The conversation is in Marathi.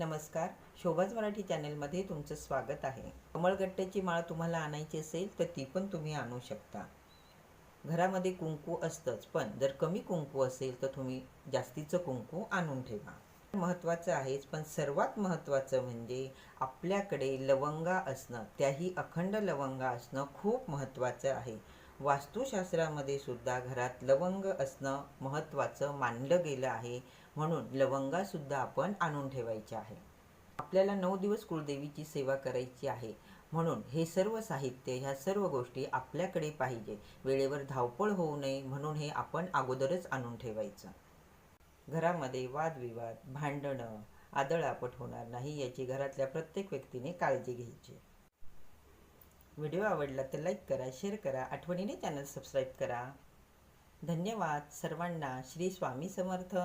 नमस्कार. शोभाज मराठी चॅनलमध्ये तुमचं स्वागत आहे. कमळगट्ट्याची माळ तुम्हाला आणायची असेल तर ती पण तुम्ही आणू शकता. घरामध्ये कुंकू असतंच पण जर कमी कुंकू असेल तर तुम्ही जास्तीचं कुंकू आणून ठेवा. महत्त्वाचं आहेच पण सर्वात महत्त्वाचं म्हणजे आपल्याकडे लवंगा असणं त्याही अखंड लवंगा असणं खूप महत्त्वाचं आहे. वास्तुशास्त्रामध्ये सुद्धा घरात लवंग असणं महत्त्वाचं मानलं गेलं आहे. म्हणून लवंगासुद्धा आपण आणून ठेवायचे आहे आपल्याला नऊ दिवस कुलदेवीची सेवा करायची आहे. म्हणून हे सर्व साहित्य ह्या सर्व गोष्टी आपल्याकडे पाहिजे. वेळेवर धावपळ होऊ नये म्हणून हे आपण अगोदरच आणून ठेवायचं. घरामध्ये वादविवाद भांडणं आदळापट होणार नाही याची घरातल्या प्रत्येक व्यक्तीने काळजी घ्यायची. व्हिडिओ आवडला तर लाईक करा शेअर करा आठवणीने चॅनल सबस्क्राईब करा. धन्यवाद सर्वांना. श्री स्वामी समर्थ.